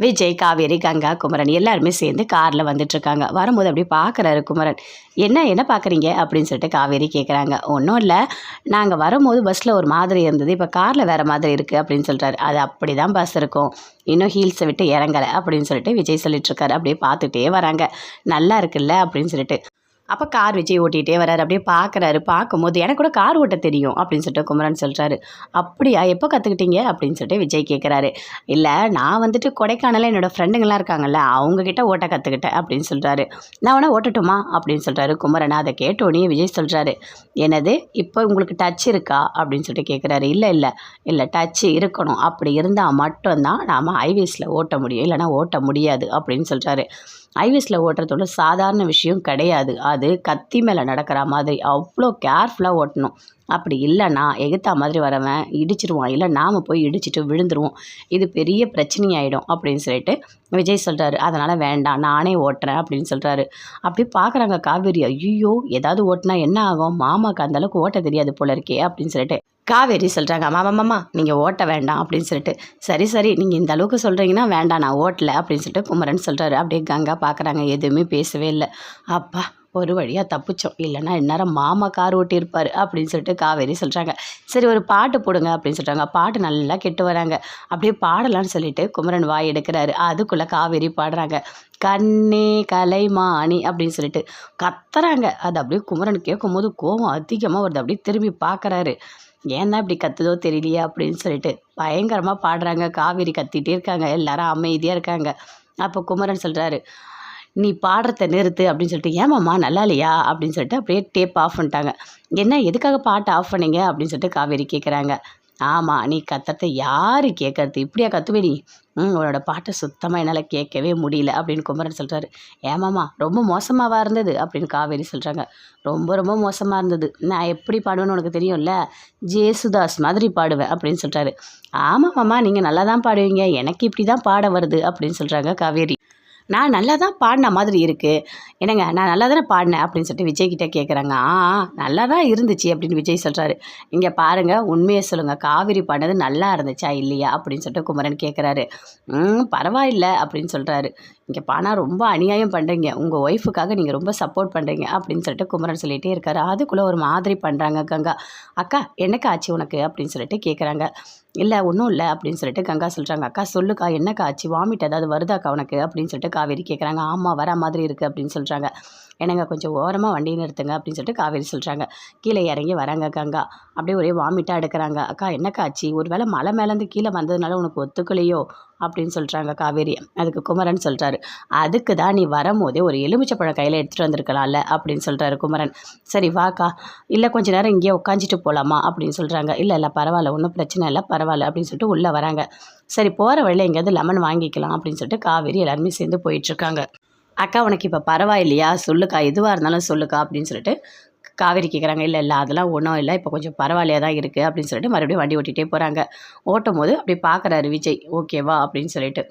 விஜய் காவேரி கங்கா குமரன் எல்லாருமே சேர்ந்து காரில் வந்துட்டுருக்காங்க. வரும்போது அப்படியே பார்க்குறாரு குமரன். என்ன என்ன பார்க்குறீங்க அப்படின்னு சொல்லிட்டு காவேரி கேட்குறாங்க ஒன்றும் இல்லை. நாங்கள் வரும்போது பஸ்ஸில் ஒரு மாதிரி இருந்தது. இப்போ காரில் வேறு மாதிரி இருக்குது அப்படின்னு சொல்கிறாரு அது அப்படி தான் பஸ் இருக்கும். இன்னும் ஹீல்ஸை விட்டு இறங்கலை அப்படின்னு சொல்லிட்டு விஜய் சொல்லிட்டுருக்காரு. அப்படியே பார்த்துட்டே வராங்க. நல்லா இருக்குல்ல அப்படின்னு சொல்லிட்டு. அப்போ கார் விஜய் ஓட்டிகிட்டே வராரு அப்படியே பார்க்குறாரு பார்க்கும்போது எனக்கு கூட கார் ஓட்ட தெரியும் அப்படின்னு சொல்லிட்டு குமரன் சொல்கிறாரு அப்படியா? எப்போ கற்றுக்கிட்டீங்க அப்படின்னு சொல்லிட்டு விஜய் கேட்குறாரு இல்லை நான் வந்துட்டு கொடைக்கானலில் என்னோடய ஃப்ரெண்டுங்களாம் இருக்காங்கல்ல அவங்கக்கிட்ட ஓட்ட கற்றுக்கிட்டேன் அப்படின்னு சொல்கிறாரு நான் வேணா ஓட்டட்டுமா? அப்படின்னு சொல்கிறாரு குமரன். அதை கேட்டோடனே விஜய் சொல்கிறாரு என்னது? இப்போ உங்களுக்கு டச் இருக்கா? அப்படின்னு சொல்லிட்டு கேட்குறாரு இல்லை இல்லை. இல்லை டச் இருக்கணும். அப்படி இருந்தால் மட்டும்தான் நாம் ஹைவேஸில் ஓட்ட முடியும். இல்லைனா ஓட்ட முடியாது அப்படின்னு சொல்கிறாரு ஹைவேஸில் ஓட்டுறதோட சாதாரண விஷயம் கிடையாது. அது கத்தி மேலே நடக்கிற மாதிரி. அவ்வளோ கேர்ஃபுல்லாக ஓட்டணும். அப்படி இல்லைன்னா எகுத்தா மாதிரி வரவன் இடிச்சிருவான். இல்லை நாம் போய் இடிச்சிட்டு விழுந்துருவோம். இது பெரிய பிரச்சனையாயிடும் அப்படின்னு சொல்லிட்டு விஜய் சொல்கிறாரு அதனால் வேண்டாம் நானே ஓட்டுறேன் அப்படின்னு சொல்கிறாரு அப்படி பார்க்குறாங்க காவேரி ஐயோ ஏதாவது ஓட்டினா என்ன ஆகும்? மாமாக்கு அந்தளவுக்கு ஓட்ட தெரியாது போல இருக்கே அப்படின்னு சொல்லிட்டு காவேரி சொல்கிறாங்க மாமா மாமா நீங்கள் ஓட்ட வேண்டாம் அப்படின்னு சொல்லிட்டு. சரி சரி நீங்கள் இந்த அளவுக்கு சொல்கிறீங்கன்னா வேண்டாம் நான் ஓட்டல அப்படின்னு சொல்லிட்டு குமரன் சொல்கிறாரு அப்படியே கங்கா பார்க்குறாங்க எதுவுமே பேசவே இல்லை. அப்பா ஒரு வழியாக தப்பிச்சோம். இல்லைன்னா இந்நேரம் மாமா கார் ஓட்டியிருப்பார் அப்படின்னு சொல்லிட்டு காவேரி சொல்கிறாங்க சரி ஒரு பாட்டு போடுங்க அப்படின்னு சொல்கிறாங்க பாட்டு நல்லா கெட்டு வராங்க. அப்படியே பாடலான்னு சொல்லிட்டு குமரன் வாய் எடுக்கிறாரு. அதுக்குள்ளே காவேரி பாடுறாங்க. கண்ணே கலைமானி அப்படின்னு சொல்லிட்டு கத்துறாங்க. அது அப்படியே குமரன் கேட்கும்போது கோவம் அதிகமாக வருது. அப்படியே திரும்பி பார்க்குறாரு ஏன் தான் இப்படி கத்துதோ தெரியலையே அப்படின்னு சொல்லிட்டு பயங்கரமாக பாடுறாங்க. காவேரி கத்திட்டே இருக்காங்க. எல்லாரும் அமைதியாக இருக்காங்க. அப்போ குமரன் சொல்கிறாரு நீ பாடுறத நிறுத்து அப்படின்னு சொல்லிட்டு ஏமாம்மா நல்லா இல்லையா? அப்படின்னு சொல்லிட்டு அப்படியே டேப் ஆஃப் பண்ணிட்டாங்க. என்ன எதுக்காக பாட்டு ஆஃப் பண்ணீங்க? அப்படின்னு சொல்லிட்டு காவேரி கேட்குறாங்க ஆமாம் நீ கத்துறத யார் கேட்கறது இப்படியா கத்துவே நீ? ம் உன்னோட பாட்டை சுத்தமாக என்னால் கேட்கவே முடியல அப்படின்னு குமரன் சொல்கிறாரு ஏமாமா ரொம்ப மோசமாகவா இருந்தது? அப்படின்னு காவேரி சொல்கிறாங்க ரொம்ப ரொம்ப மோசமாக இருந்தது. நான் எப்படி பாடுவேன்னு உனக்கு தெரியும்ல? ஜேசுதாஸ் மாதிரி பாடுவேன் அப்படின்னு சொல்கிறாரு ஆமாம்மாம்மா நீங்கள் நல்லா தான் பாடுவீங்க. எனக்கு இப்படி தான் பாட வருது அப்படின்னு சொல்கிறாங்க காவேரி. நான் நல்லா தான் பாடின மாதிரி இருக்குது என்னங்க நான் நல்லா தானே பாடினேன் அப்படின்னு சொல்லிட்டு விஜய் கிட்டே கேட்குறாங்க ஆ நல்லா தான் இருந்துச்சு அப்படின்னு விஜய் சொல்கிறாரு இங்கே பாருங்கள் உண்மையை சொல்லுங்கள் காவிரி பாடினது நல்லா இருந்துச்சா இல்லையா அப்படின்னு சொல்லிட்டு குமரன் கேட்குறாரு ம் பரவாயில்ல அப்படின்னு சொல்கிறாரு இங்கே பானா ரொம்ப அநியாயம் பண்ணுறீங்க உங்கள் ஒய்ஃபுக்காக நீங்கள் ரொம்ப சப்போர்ட் பண்ணுறீங்க அப்படின்னு சொல்லிட்டு குமரன் சொல்லிகிட்டே இருக்காரு. அதுக்குள்ளே ஒரு மாதிரி பண்ணுறாங்க கங்கா. அக்கா என்னக்கா ஆச்சு உனக்கு? அப்படின்னு சொல்லிட்டு கேட்குறாங்க இல்லை ஒன்றும் இல்லை அப்படின்னு சொல்லிட்டு கங்கா சொல்கிறாங்க அக்கா சொல்லுக்கா என்னக்கா ஆச்சு? வாமிட் ஏதாவது வருதாக்கா உனக்கு? அப்படின்னு சொல்லிட்டு காவேரி கேட்குறாங்க ஆமாம் வர மாதிரி இருக்குது அப்படின்னு சொல்கிறாங்க என்னங்க கொஞ்சம் ஓரமாக வண்டி நிறுத்துங்க அப்படின்னு சொல்லிட்டு காவேரி சொல்கிறாங்க கீழே இறங்கி வராங்க கங்கா. அப்படியே ஒரே வாமிட்டாக எடுக்கிறாங்க. அக்கா என்னக்கா ஆச்சு? ஒரு வேளை மலை மேலேருந்து கீழே வந்ததுனால உனக்கு ஒத்துக்கலையோ? அப்படின்னு சொல்கிறாங்க காவேரி. அதுக்கு குமரன் சொல்கிறாரு அதுக்கு தான் நீ வரும்போதே ஒரு எலுமிச்சப்பழம் கையில் எடுத்துகிட்டு வந்திருக்கலாம்ல அப்படின்னு சொல்கிறாரு குமரன். சரி வாக்கா. இல்லை கொஞ்ச நேரம் இங்கேயே உட்காந்துட்டு போகலாமா அப்படின்னு சொல்கிறாங்க இல்லை இல்லை பரவாயில்ல ஒன்றும் பிரச்சனை இல்லை பரவாயில்ல அப்படின்னு சொல்லிட்டு உள்ளே வராங்க. சரி போகிற வழியில் எங்கேயாவது லெமன் வாங்கிக்கலாம் அப்படின்னு சொல்லிட்டு காவேரி எல்லாருமே சேர்ந்து போயிட்டுருக்காங்க அக்கா உனக்கு இப்போ பரவாயில்லையா? சொல்லுக்கா எதுவாக இருந்தாலும் சொல்லுக்கா அப்படின்னு சொல்லிட்டு காவேரி கேட்குறாங்க இல்லை இல்லை அதெல்லாம் ஒன்றும் இல்லை. இப்போ கொஞ்சம் பரவாயில்லையா தான் இருக்குது அப்படின்னு சொல்லிட்டு மறுபடியும் வண்டி ஓட்டிகிட்டே போகிறாங்க ஓட்டும் போது அப்படி பார்க்குறாரு விஜய். ஓகேவா? அப்படின்னு சொல்லிட்டு.